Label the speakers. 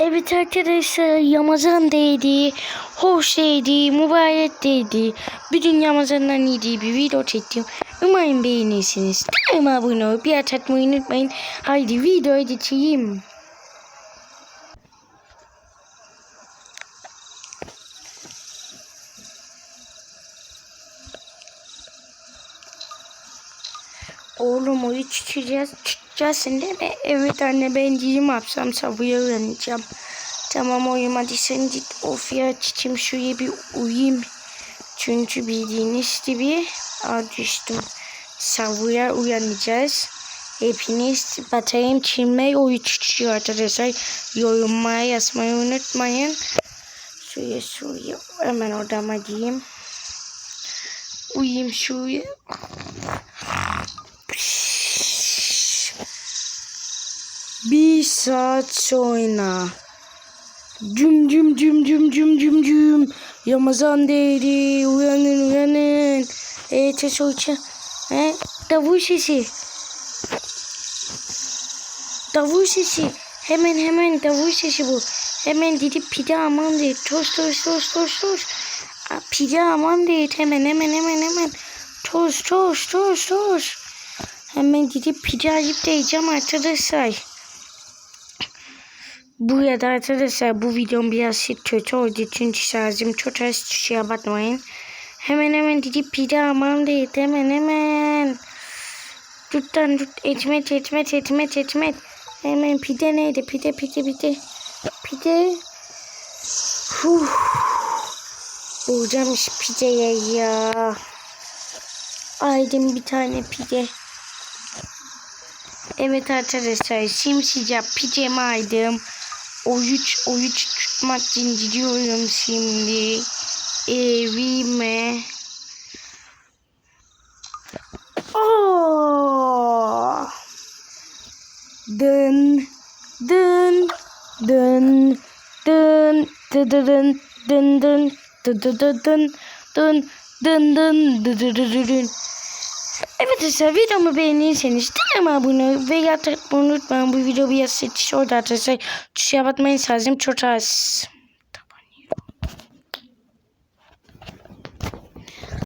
Speaker 1: Evet arkadaşlar Ramazan değdi, hoş değdi, mübarek değdi. Bütün Ramazan'dan iyiydi bir video çektim. Umarım beğenirsiniz. Kanalıma abone olup bir atmayı unutmayın. Haydi videoya geçeyim. Oğlum o hiç çıkacağız. Çıkacaksın değil mi? Evet anne ben diyeyim yapsam sabıya uyanacağım. Tamam oyum hadi sen git. Of ya çiçim şuraya bir uyuyayım. Çünkü bildiğiniz gibi Aa, düştüm. Sabıya uyanacağız. Hepiniz batayım çinmeyi oyu çıkıyor arkadaşlar. Yorumlara yazmayı unutmayın. Şuraya şuraya hemen odama diyeyim. Uyuyayım şuraya. Bir saat sonra. Cüm cüm cüm cüm cüm cüm cüm. Ramazan değdi. Uyanın uyanın. Evet ses uça. He? Davul sesi. Davul sesi. Hemen hemen davul sesi bu. Hemen gidip pide aman değil. Toz toz toz toz toz. Aa, Pide aman değil. Hemen hemen hemen hemen. Toz toz toz toz. Hemen gidip pide alıp da yiyeceğim arkadaşlar. Bu arada arkadaşlar bu videom biraz şey kötü oldu çünkü şarjım çok az şeye bakmayın. Hemen hemen gidip pide almam değil hemen hemen. Tuttan tut etmet etmet etmet etmet. Hemen pide neydi pide pide pide. Pide. Huh. Bulacağım şu pideye ya. Aydım bir tane pide. Evet arkadaşlar simsiyah pijama aldım. Oruç oruç tutmak için gidiyorum şimdi evime. Oh! Dın dın dın dın dın dın dın dın dın dın dın dın dın dın dın dın Evet arkadaşlar videomu beğenirseniz kanalıma abone ve yatırmayı unutmayın. Bu video biraz seçiş oldu arkadaşlar. Tuşa batmayın lazım çok az.